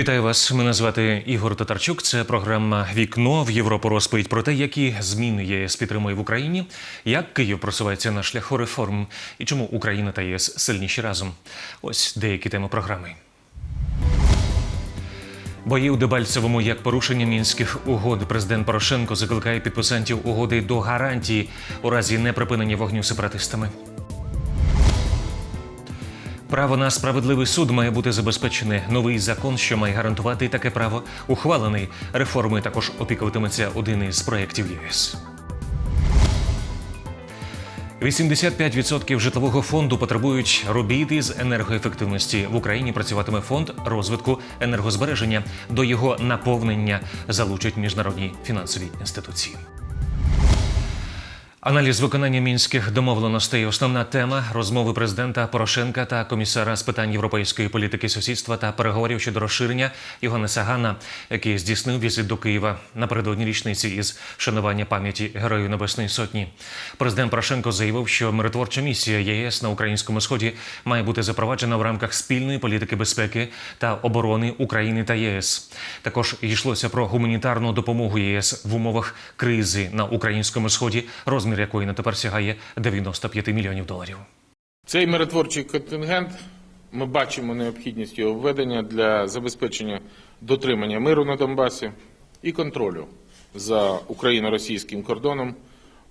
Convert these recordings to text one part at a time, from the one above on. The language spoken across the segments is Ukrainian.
Вітаю вас. Мене звати Ігор Татарчук. Це програма Вікно в Європу розповідь про те, які зміни ЄС підтримує в Україні, як Київ просувається на шляху реформ і чому Україна та ЄС сильніші разом. Ось деякі теми програми. Бої у Дебальцевому як порушення мінських угод. Президент Порошенко закликає підписантів угоди до гарантії у разі неприпинення вогню сепаратистами. Право на справедливий суд має бути забезпечене. Новий закон, що має гарантувати таке право, ухвалений. Реформи також опікуватиметься один із проєктів ЄС. 85% житлового фонду потребують робіт із енергоефективності. В Україні працюватиме фонд розвитку енергозбереження. До його наповнення залучать міжнародні фінансові інституції. Аналіз виконання мінських домовленостей. Основна тема розмови президента Порошенка та комісара з питань європейської політики сусідства та переговорів щодо розширення Йоганнеса Гана, який здійснив візит до Києва напередодні річниці із шанування пам'яті Героїв Небесної Сотні. Президент Порошенко заявив, що миротворча місія ЄС на українському сході має бути запроваджена в рамках спільної політики безпеки та оборони України та ЄС. Також йшлося про гуманітарну допомогу ЄС в умовах кризи на українському сході, розмір якої на тепер сягає 95 мільйонів доларів. Цей миротворчий контингент ми бачимо необхідність його введення для забезпечення дотримання миру на Донбасі і контролю за україно-російським кордоном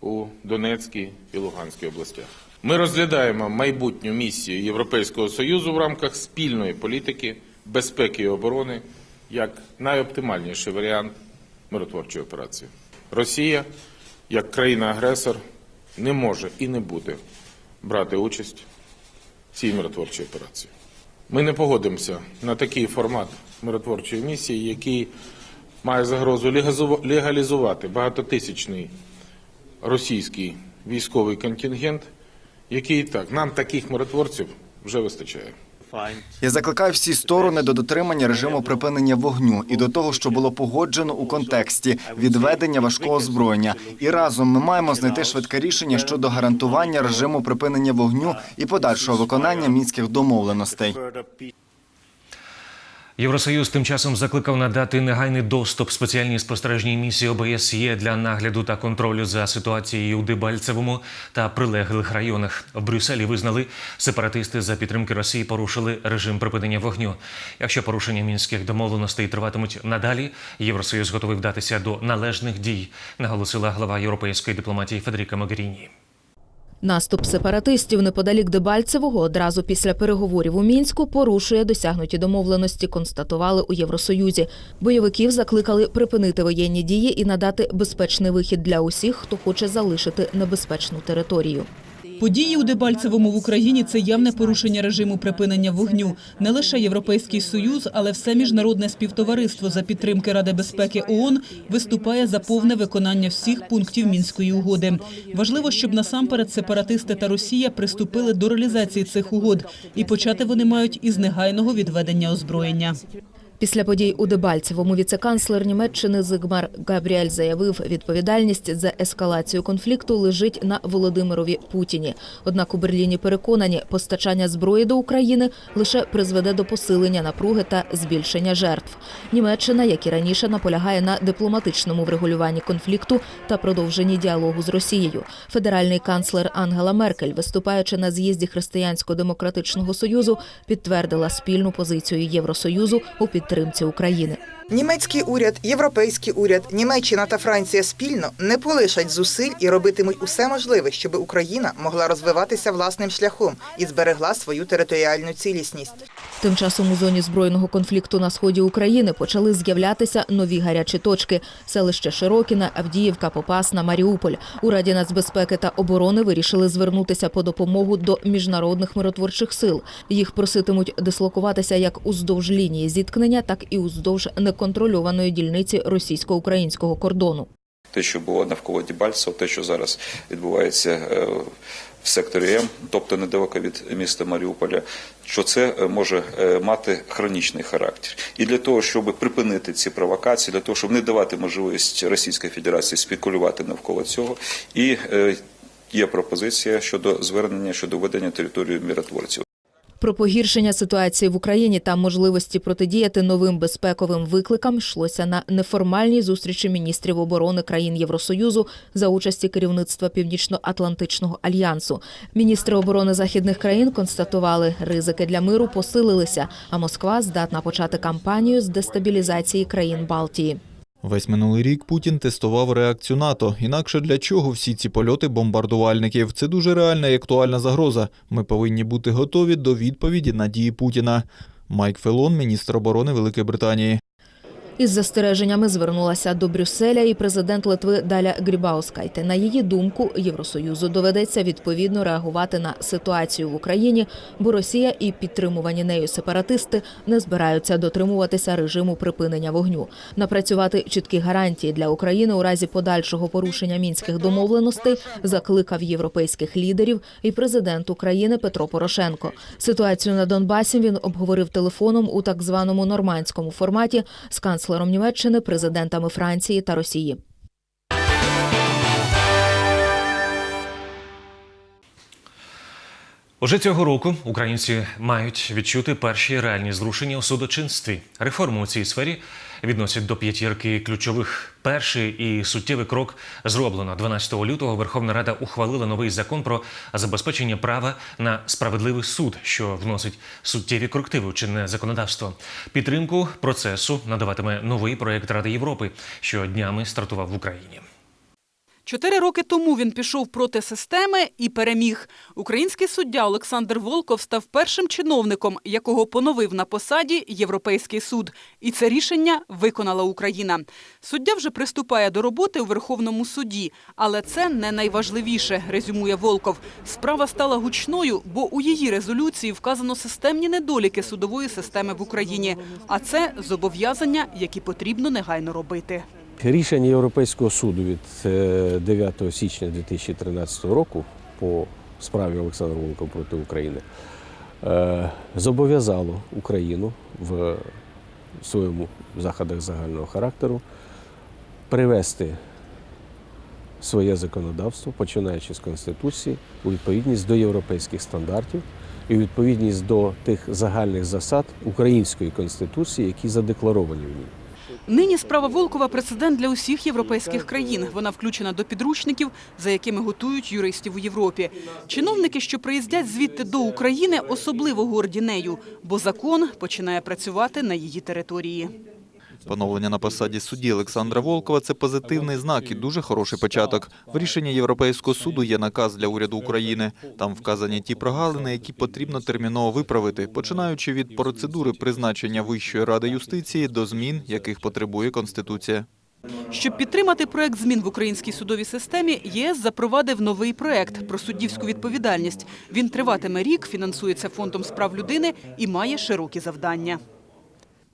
у Донецькій і Луганській областях. Ми розглядаємо майбутню місію Європейського союзу в рамках спільної політики безпеки і оборони як найоптимальніший варіант миротворчої операції. Росія, як країна-агресор, не може і не буде брати участь в цій миротворчій операції. Ми не погодимося на такий формат миротворчої місії, який має загрозу легалізувати багатотисячний російський військовий контингент, який так нам таких миротворців вже вистачає. Я закликаю всі сторони до дотримання режиму припинення вогню і до того, що було погоджено у контексті відведення важкого озброєння. І разом ми маємо знайти швидке рішення щодо гарантування режиму припинення вогню і подальшого виконання мінських домовленостей. Євросоюз тим часом закликав надати негайний доступ спеціальній спостережній місії ОБСЄ для нагляду та контролю за ситуацією у Дебальцевому та прилеглих районах. В Брюсселі визнали, сепаратисти за підтримки Росії порушили режим припинення вогню. Якщо порушення мінських домовленостей триватимуть надалі, Євросоюз готовий вдатися до належних дій, наголосила глава європейської дипломатії Федеріка Могеріні. Наступ сепаратистів неподалік Дебальцевого одразу після переговорів у мінську порушує досягнуті домовленості. Констатували у Євросоюзі. Бойовиків закликали припинити воєнні дії і надати безпечний вихід для усіх, хто хоче залишити небезпечну територію. Події у Дебальцевому в Україні це явне порушення режиму припинення вогню. Не лише Європейський Союз, але все міжнародне співтовариство за підтримки Ради безпеки ООН виступає за повне виконання всіх пунктів мінської угоди. Важливо, щоб насамперед сепаратисти та Росія приступили до реалізації цих угод, і почати вони мають із негайного відведення озброєння. Після подій у Дебальцевому віцеканцлер Німеччини Зигмар Габріель заявив, відповідальність за ескалацію конфлікту лежить на Володимирові Путіні. Однак у Берліні переконані, постачання зброї до України лише призведе до посилення напруги та збільшення жертв. Німеччина, як і раніше, наполягає на дипломатичному врегулюванні конфлікту та продовженні діалогу з Росією. Федеральний канцлер Ангела Меркель, виступаючи на з'їзді Християнсько-демократичного союзу, підтвердила спільну позицію Євросоюзу у підтримці України. Німецький уряд, європейський уряд, Німеччина та Франція спільно не полишать зусиль і робитимуть усе можливе, щоб Україна могла розвиватися власним шляхом і зберегла свою територіальну цілісність. Тим часом у зоні збройного конфлікту на сході України почали з'являтися нові гарячі точки: селище Широкіна, Авдіївка, Попасна, Маріуполь. У Раді нацбезпеки та оборони вирішили звернутися по допомогу до міжнародних миротворчих сил. Їх проситимуть дислокуватися як уздовж лінії зіткнення, так і уздовж неконтрольованої дільниці російсько-українського кордону. те, що було навколо Дібальцева, те, що зараз відбувається е, в секторі М, тобто недалеко від міста Маріуполя, що це е, може е, мати хронічний характер. І для того, щоб припинити ці провокації, для того, щоб не давати можливість Російській Федерації спекулювати навколо цього, і є пропозиція щодо звернення щодо введення території миротворців. Про погіршення ситуації в Україні та можливості протидіяти новим безпековим викликам йшлося на неформальній зустрічі міністрів оборони країн Євросоюзу за участі керівництва Північно-Атлантичного альянсу. Міністри оборони західних країн констатували, ризики для миру посилилися, а Москва здатна почати кампанію з дестабілізації країн Балтії. Весь минулий рік Путін тестував реакцію НАТО. Інакше для чого всі ці польоти бомбардувальників? Це дуже реальна і актуальна загроза. Ми повинні бути готові до відповіді на дії Путіна. Майк Фелон, міністр оборони Великої Британії. Із застереженнями звернулася до Брюсселя і президент Литви Даля Грібаускайте. На її думку, Євросоюзу доведеться відповідно реагувати на ситуацію в Україні, бо Росія і підтримувані нею сепаратисти не збираються дотримуватися режиму припинення вогню. Напрацювати чіткі гарантії для України у разі подальшого порушення мінських домовленостей закликав європейських лідерів і президент України Петро Порошенко. Ситуацію на Донбасі він обговорив телефоном у так званому нормандському форматі з канцлером Німеччини, президентами Франції та Росії. Уже цього року українці мають відчути перші реальні зрушення у судочинстві. Реформи у цій сфері відносять до п'ятірки ключових. Перший і суттєвий крок зроблено 12 лютого. Верховна Рада ухвалила новий закон про забезпечення права на справедливий суд, що вносить суттєві корективи у чинне законодавство. Підтримку процесу надаватиме новий проєкт Ради Європи, що днями стартував в Україні. Чотири роки тому він пішов проти системи і переміг. Український суддя Олександр Волков став першим чиновником, якого поновив на посаді Європейський суд. І це рішення виконала Україна. Суддя вже приступає до роботи у Верховному суді, але це не найважливіше, резюмує Волков. Справа стала гучною, бо у її резолюції вказано системні недоліки судової системи в Україні. А це зобов'язання, які потрібно негайно робити. Рішення Європейського суду від е, 9 січня 2013 року по справі Олександра Волкова проти України е, зобов'язало Україну в своєму заходах загального характеру привести своє законодавство, починаючи з Конституції, у відповідність до європейських стандартів і у відповідність до тих загальних засад української конституції, які задекларовані в ній. Нині справа Волкова прецедент для усіх європейських країн. Вона включена до підручників, за якими готують юристів у Європі. Чиновники, що приїздять звідти до України, особливо горді нею, бо закон починає працювати на її території. Поновлення на посаді судді Олександра Волкова це позитивний знак і дуже хороший початок. В рішенні Європейського суду є наказ для уряду України. Там вказані ті прогалини, які потрібно терміново виправити, починаючи від процедури призначення Вищої ради юстиції до змін, яких потребує Конституція. Щоб підтримати проект змін в українській судовій системі, ЄС запровадив новий проект про суддівську відповідальність. Він триватиме рік, фінансується фондом з прав людини і має широкі завдання.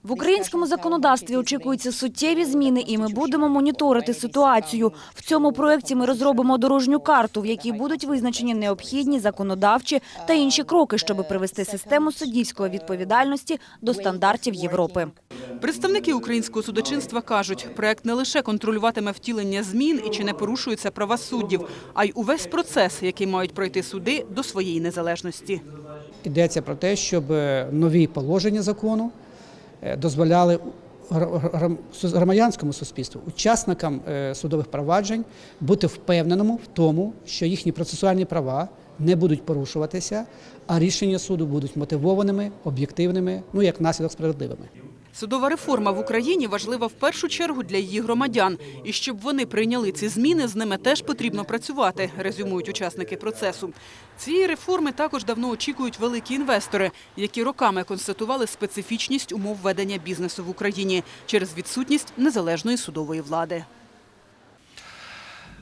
В українському законодавстві очікуються суттєві зміни, і ми будемо моніторити ситуацію. В цьому проєкті ми розробимо дорожню карту, в якій будуть визначені необхідні законодавчі та інші кроки, щоб привести систему суддівської відповідальності до стандартів Європи. Представники українського судочинства кажуть, проект не лише контролюватиме втілення змін і чи не порушуються права суддів, а й увесь процес, який мають пройти суди до своєї незалежності. Йдеться про те, щоб е, нові положення закону дозволяли гра- гра- громадянському суспільству, учасникам е, судових проваджень бути впевненому в тому, що їхні процесуальні права не будуть порушуватися, а рішення суду будуть мотивованими, об'єктивними, ну як наслідок справедливими. Судова реформа в Україні важлива в першу чергу для її громадян. І щоб вони прийняли ці зміни, з ними теж потрібно працювати, резюмують учасники процесу. Цієї реформи також давно очікують великі інвестори, які роками констатували специфічність умов ведення бізнесу в Україні через відсутність незалежної судової влади.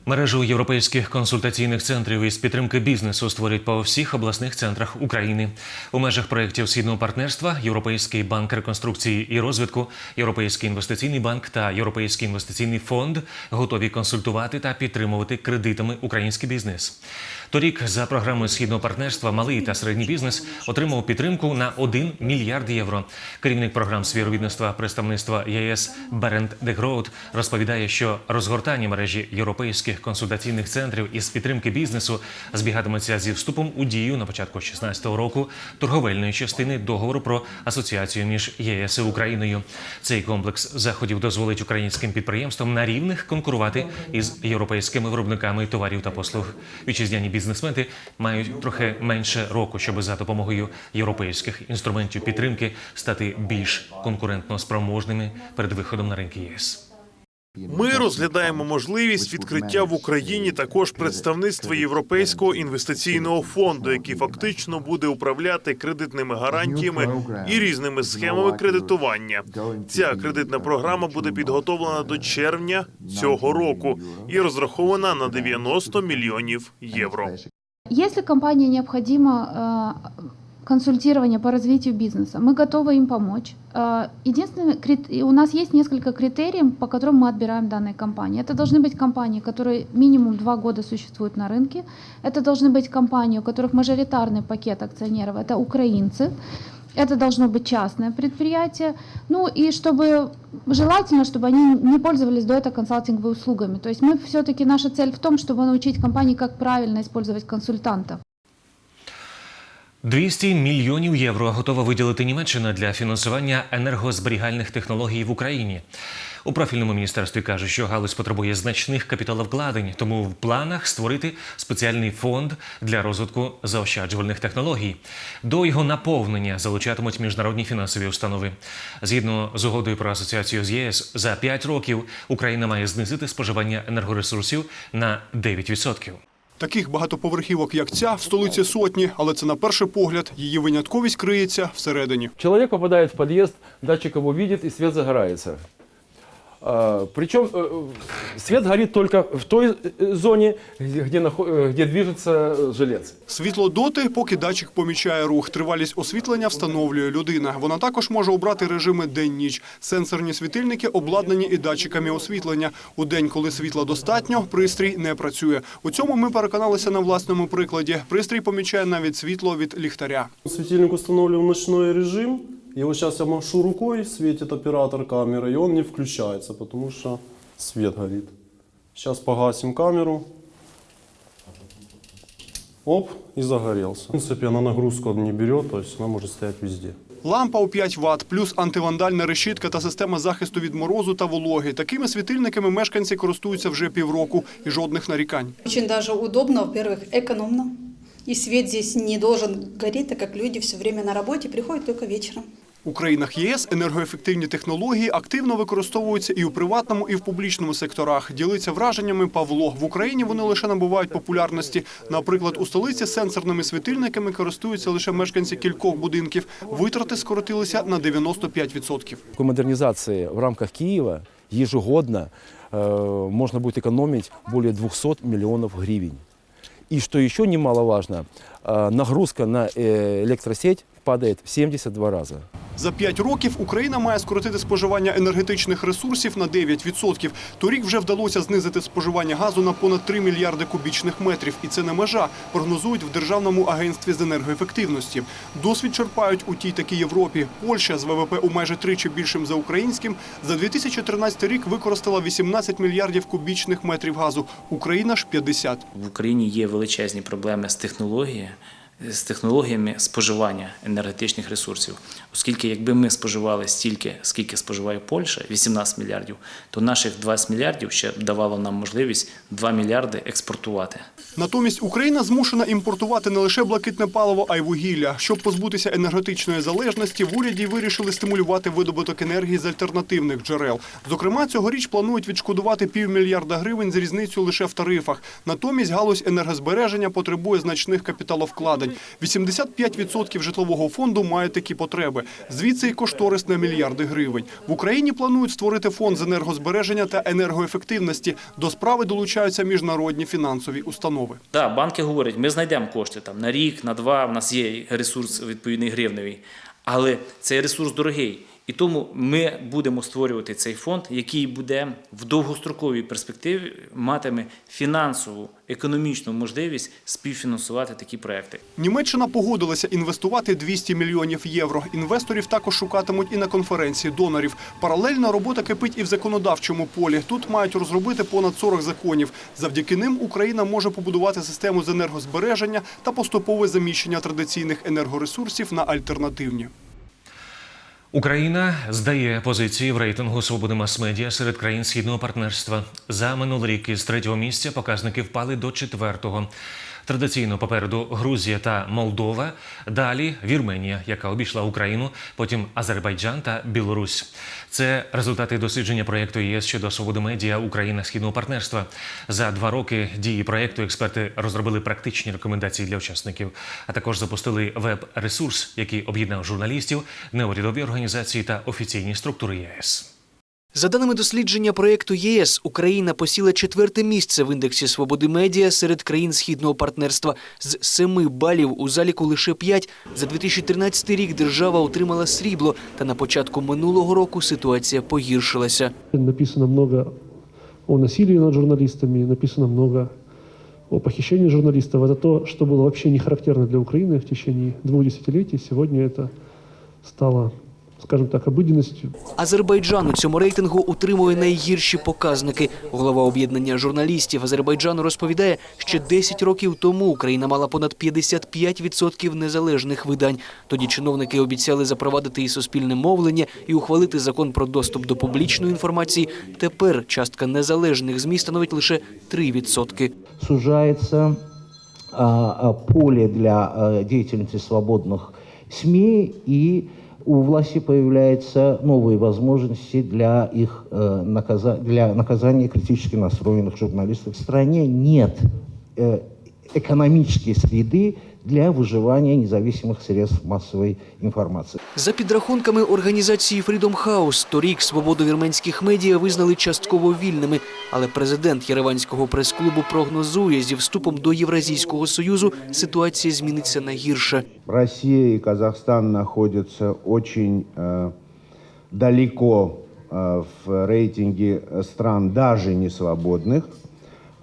Мережу європейських консультаційних центрів із підтримки бізнесу створюють по всіх обласних центрах України. У межах проєктів східного партнерства Європейський банк реконструкції і розвитку, Європейський інвестиційний банк та Європейський інвестиційний фонд готові консультувати та підтримувати кредитами український бізнес. Торік за програмою східного партнерства малий та середній бізнес отримав підтримку на 1 мільярд євро. Керівник програм співробітництва представництва ЄС Беренд Дегроуд розповідає, що розгортання мережі європейських українських консультаційних центрів із підтримки бізнесу збігатиметься зі вступом у дію на початку 2016 року торговельної частини договору про асоціацію між ЄС і Україною. Цей комплекс заходів дозволить українським підприємствам на рівних конкурувати із європейськими виробниками товарів та послуг. Вітчизняні бізнесмени мають трохи менше року, щоб за допомогою європейських інструментів підтримки стати більш конкурентно спроможними перед виходом на ринки ЄС. Ми розглядаємо можливість відкриття в Україні також представництва Європейського інвестиційного фонду, який фактично буде управляти кредитними гарантіями і різними схемами кредитування. Ця кредитна програма буде підготовлена до червня цього року і розрахована на 90 мільйонів євро. Если компании необходимо э, консультирование по развитию бизнеса, мы готовы им помочь. Э, Единственное, у нас есть несколько критериев, по которым мы отбираем данные компании. Это должны быть компании, которые минимум два года существуют на рынке. Это должны быть компании, у которых мажоритарный пакет акционеров, это украинцы. Это должно быть частное предприятие. Ну и чтобы желательно, чтобы они не пользовались до этого консалтинговыми услугами. То есть мы все-таки наша цель в том, чтобы научить компании, как правильно использовать консультантов. 200 мільйонів євро готова виділити Німеччина для фінансування енергозберігальних технологій в Україні. У профільному міністерстві кажуть, що галузь потребує значних капіталовкладень, тому в планах створити спеціальний фонд для розвитку заощаджувальних технологій. До його наповнення залучатимуть міжнародні фінансові установи. Згідно з угодою про асоціацію з ЄС, за 5 років Україна має знизити споживання енергоресурсів на 9%. Таких багатоповерхівок, як ця, в столиці сотні, але це на перший погляд. Її винятковість криється всередині. Чоловік попадає в під'їзд, датчик його бачить і світ загорается. А, Причем э, свет горит только в той э, зоне, где, нахо- э, где движется э, жилец. Світло доти, поки датчик помічає рух. Тривалість освітлення встановлює людина. Вона також може обрати режими день-ніч. Сенсорні світильники обладнані і датчиками освітлення. У день, коли світла достатньо, пристрій не працює. У цьому ми переконалися на власному прикладі. Пристрій помічає навіть світло від ліхтаря. Светильник установлен в ночной режим. И вот сейчас я машу рукой, светит оператор камеры, и он не включается, потому что свет горит. Сейчас погасим камеру. Оп, и загорелся. В принципе, она нагрузку не берет, то есть она может стоять везде. Лампа у 5 Вт, плюс антивандальна решітка та система захисту від морозу та вологи. Такими світильниками мешканці користуються вже півроку і жодних нарікань. Очень даже удобно, во-первых, экономно. И свет здесь не должен гореть, так как люди все время на работе приходят только вечером. У країнах ЄС енергоефективні технології активно використовуються і у приватному, і в публічному секторах. Ділиться враженнями Павло. В Україні вони лише набувають популярності. Наприклад, у столиці сенсорними світильниками користуються лише мешканці кількох будинків. Витрати скоротилися на 95%. По модернизации в рамках Киева ежегодно э, можно будет экономить более 200 миллионов гривен. И что еще немаловажно, э, нагрузка на э, электросеть падает в 72 раза. За 5 років Україна має скоротити споживання енергетичних ресурсів на 9%. Торік вже вдалося знизити споживання газу на понад 3 мільярди кубічних метрів. І це не межа, прогнозують в Державному агентстві з енергоефективності. Досвід черпають у тій такій Європі. Польща з ВВП у майже тричі більшим за українським за 2013 рік використала 18 мільярдів кубічних метрів газу. Україна ж 50. В Україні є величезні проблеми з технологією, з технологіями споживання енергетичних ресурсів. Оскільки якби ми споживали стільки, скільки споживає Польща, 18 мільярдів, то наших 20 мільярдів ще давало нам можливість 2 мільярди експортувати. Натомість Україна змушена імпортувати не лише блакитне паливо, а й вугілля. Щоб позбутися енергетичної залежності, в уряді вирішили стимулювати видобуток енергії з альтернативних джерел. Зокрема, цьогоріч планують відшкодувати півмільярда гривень з різницю лише в тарифах. Натомість галузь енергозбереження потребує значних капіталовкладень. 85% житлового фонду мають такі потреби. Звідси і кошторис на мільярди гривень. В Україні планують створити фонд з енергозбереження та енергоефективності. До справи долучаються міжнародні фінансові установи. Так, банки говорять, ми знайдемо кошти там на рік, на два. В нас є ресурс відповідний гривневий, але цей ресурс дорогий. І тому ми будемо створювати цей фонд, який буде в довгостроковій перспективі матиме фінансову, економічну можливість співфінансувати такі проекти. Німеччина погодилася інвестувати 200 мільйонів євро. Інвесторів також шукатимуть і на конференції донорів. Паралельно робота кипить і в законодавчому полі. Тут мають розробити понад 40 законів. Завдяки ним Україна може побудувати систему з енергозбереження та поступове заміщення традиційних енергоресурсів на альтернативні. Україна здає позиції в рейтингу свободи мас-медіа серед країн східного партнерства. За минулий рік із третього місця показники впали до четвертого. Традиційно попереду Грузія та Молдова. Далі Вірменія, яка обійшла Україну, потім Азербайджан та Білорусь. Це результати дослідження проєкту ЄС щодо свободи медіа Україна східного партнерства. За два роки дії проєкту експерти розробили практичні рекомендації для учасників, а також запустили веб-ресурс, який об'єднав журналістів, неурядові організації та офіційні структури ЄС. За даними дослідження проєкту ЄС, Україна посіла четверте місце в індексі свободи медіа серед країн східного партнерства. З семи балів у заліку лише п'ять. За 2013 рік держава отримала срібло, та на початку минулого року ситуація погіршилася. Написано много о насилии над журналистами, написано много о похищении журналистов. Это то, что было вообще не характерно для Украины в течение двух десятилетий. Сегодня это стало, скажем так, обыденностью. Азербайджан у цьому рейтингу утримує найгірші показники. Голова об'єднання журналістів Азербайджану розповідає, ще 10 років тому Україна мала понад 55% незалежних видань. Тоді чиновники обіцяли запровадити і суспільне мовлення, і ухвалити закон про доступ до публічної інформації. Тепер частка незалежних ЗМІ становить лише 3%. сужается а, а, поле для а, деятельности свободных СМИ, и у власти появляются новые возможности для их э, наказа- для наказания критически настроенных журналистов. В стране нет э, экономической среды для выживания независимых средств массовой информации. За підрахунками організації Freedom House, торік свободу вірменських медіа визнали частково вільними. Але президент Єреванського прес-клубу прогнозує, зі вступом до Євразійського союзу ситуація зміниться на гірше. Россия и Казахстан находятся очень э, далеко э, в рейтинге стран даже не свободных,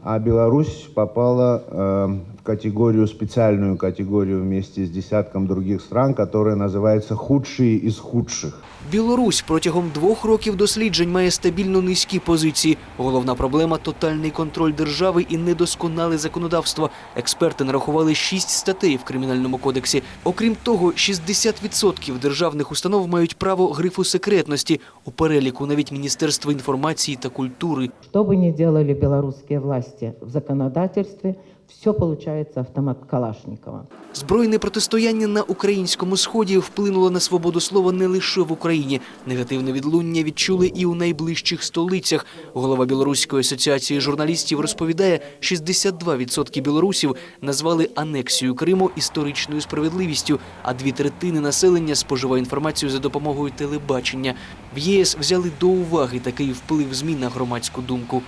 а Беларусь попала э, в категорию, специальную категорию вместе с десятком других стран, которая называется «худшие из худших». Білорусь протягом двох років досліджень має стабільно низькі позиції. Головна проблема тотальний контроль держави і недосконале законодавство. Експерти нарахували шість статей в кримінальному кодексі. Окрім того, 60% державних установ мають право грифу секретності. У переліку навіть Міністерство інформації та культури. Что бы ни делали белорусские власти в законодательстве, все получается автомат Калашникова. Збройне протистояння на українському сході вплинуло на свободу слова не лише в Україні. Негативне відлуння відчули і у найближчих столицях. Голова Білоруської асоціації журналістів розповідає, 62% білорусів назвали анексію Криму історичною справедливістю, а дві третини населення споживає інформацію за допомогою телебачення. В ЄС взяли до уваги такий вплив ЗМІ на громадську думку.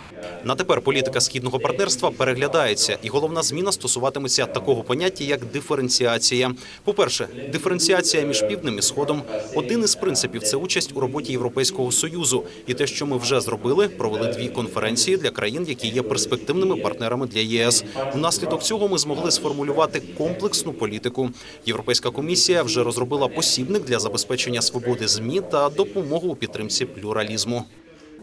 На тепер політика східного партнерства переглядається, і головна зміна стосуватиметься такого поняття, як диференціація. По-перше, диференціація між півднем і сходом. Один із принципів це участь у роботі Європейського союзу. І те, що ми вже зробили, провели дві конференції для країн, які є перспективними партнерами для ЄС. Внаслідок цього ми змогли сформулювати комплексну політику. Європейська комісія вже розробила посібник для забезпечення свободи змі та допомогу у підтримці плюралізму.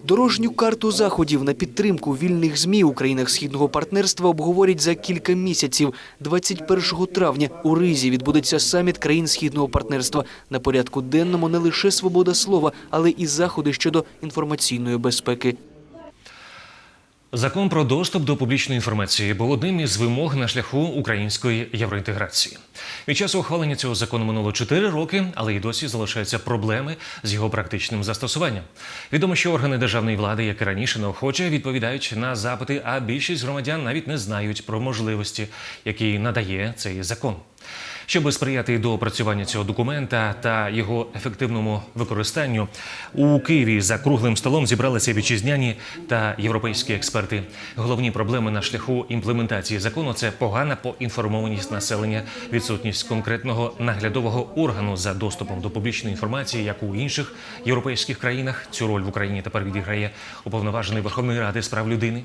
Дорожню карту заходів на підтримку вільних ЗМІ у країнах східного партнерства обговорять за кілька місяців. 21 травня у Ризі відбудеться саміт країн східного партнерства. На порядку денному не лише свобода слова, але і заходи щодо інформаційної безпеки. Закон про доступ до публічної інформації був одним із вимог на шляху української євроінтеграції. Від часу ухвалення цього закону минуло 4 роки, але й досі залишаються проблеми з його практичним застосуванням. Відомо, що органи державної влади, як і раніше, неохоче відповідають на запити, а більшість громадян навіть не знають про можливості, які надає цей закон. Щоб сприяти до опрацювання цього документа та його ефективному використанню, у Києві за круглим столом зібралися вітчизняні та європейські експерти. Експерти. Головні проблеми на шляху імплементації закону це погана поінформованість населення, відсутність конкретного наглядового органу за доступом до публічної інформації, як у інших європейських країнах. Цю роль в Україні тепер відіграє уповноважений Верховної Ради з прав людини.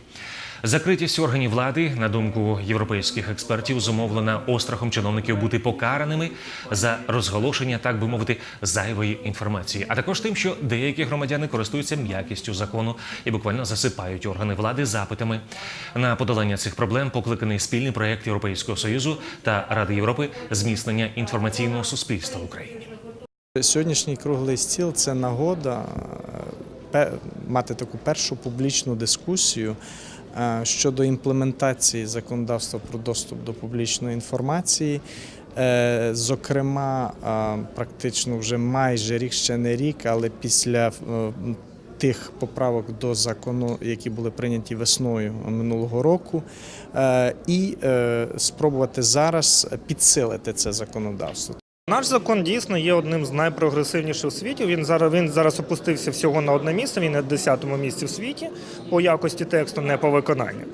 Закритість органів влади, на думку європейських експертів, зумовлена острахом чиновників бути покараними за розголошення, так би мовити, зайвої інформації, а також тим, що деякі громадяни користуються м'якістю закону і буквально засипають органи влади запитами. На подолання цих проблем покликаний спільний проєкт Європейського союзу та Ради Європи зміцнення інформаційного суспільства в Україні. Сьогоднішній круглий стіл це нагода е, мати таку першу публічну дискусію щодо імплементації законодавства про доступ до публічної інформації. Е, Зокрема, практично вже майже рік, ще не рік, але після е, тих поправок до закону, які були прийняті весною минулого року, е, і спробувати зараз підсилити це законодавство. Наш закон дійсно є одним з найпрогресивніших у світі. Він зараз він зараз опустився всього на одне місце. Він на 10-му місці в світі по якості тексту, не по виконанню.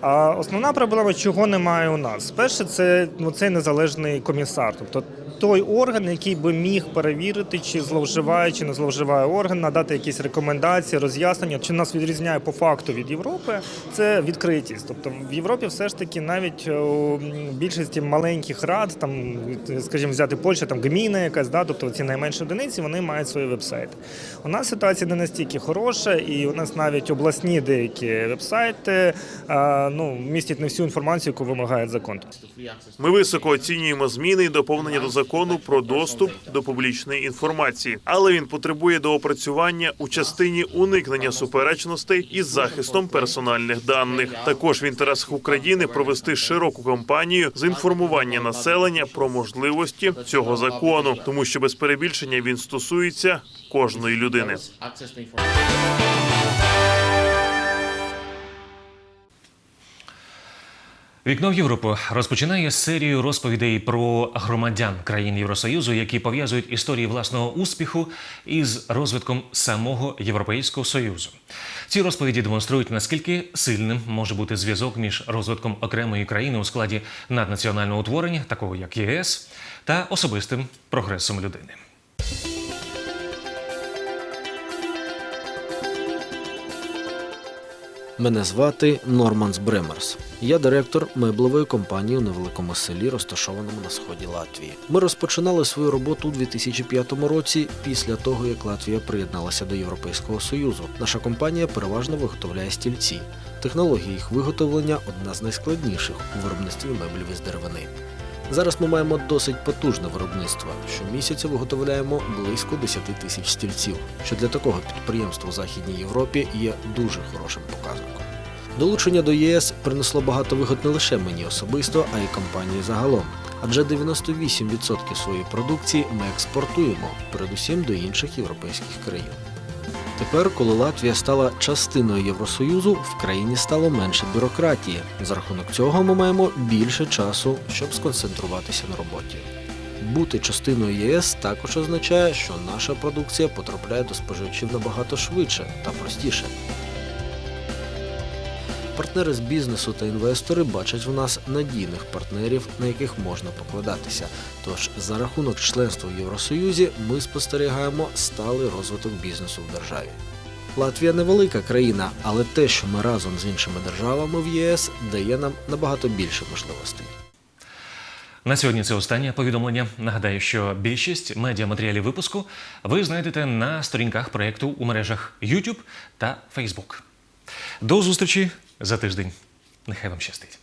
А основна проблема, чого немає у нас, перше, це ну, цей незалежний комісар, тобто той орган, який би міг перевірити, чи зловживає, чи не зловживає орган, надати якісь рекомендації, роз'яснення. Чи нас відрізняє по факту від Європи, це відкритість. Тобто в Європі все ж таки навіть у більшості маленьких рад, там, скажімо, взяти Польща, там гміна якась, да, тобто ці найменші одиниці, вони мають свої вебсайти. У нас ситуація не настільки хороша, і у нас навіть обласні деякі вебсайти ну, містять не всю інформацію, яку вимагає закон. Ми високо оцінюємо зміни і доповнення до закону про доступ до публічної інформації, але він потребує доопрацювання у частині уникнення суперечностей із захистом персональних даних. Також в інтересах України провести широку кампанію з інформування населення про можливості цього закону, тому що без перебільшення він стосується кожної людини. Вікно в Європу розпочинає серію розповідей про громадян країн Євросоюзу, які пов'язують історії власного успіху із розвитком самого Європейського союзу. Ці розповіді демонструють наскільки сильним може бути зв'язок між розвитком окремої країни у складі наднаціонального утворення, такого як ЄС, та особистим прогресом людини. Мене звати Норманс Бремерс. Я директор меблевої компанії у невеликому селі, розташованому на сході Латвії. Ми розпочинали свою роботу у 2005 році, після того як Латвія приєдналася до Європейського союзу. Наша компанія переважно виготовляє стільці. Технологія їх виготовлення одна з найскладніших у виробництві меблів із деревини. Зараз ми маємо досить потужне виробництво. Щомісяця виготовляємо близько 10 тисяч стільців, що для такого підприємства у Західній Європі є дуже хорошим показником. Долучення до ЄС принесло багато вигод не лише мені особисто, а й компанії загалом. Адже 98% своєї продукції ми експортуємо, передусім до інших європейських країн. Тепер, коли Латвія стала частиною Євросоюзу, в країні стало менше бюрократії. За рахунок цього ми маємо більше часу, щоб сконцентруватися на роботі. Бути частиною ЄС також означає, що наша продукція потрапляє до споживачів набагато швидше та простіше. Партнери з бізнесу та інвестори бачать в нас надійних партнерів, на яких можна покладатися. Тож за рахунок членства в Євросоюзі ми спостерігаємо сталий розвиток бізнесу в державі. Латвія невелика країна, але те, що ми разом з іншими державами в ЄС, дає нам набагато більше можливостей. На сьогодні це останнє повідомлення. Нагадаю, що більшість медіаматеріалів випуску ви знайдете на сторінках проєкту у мережах YouTube та Facebook. До зустрічі за тиждень. Нехай вам щастить.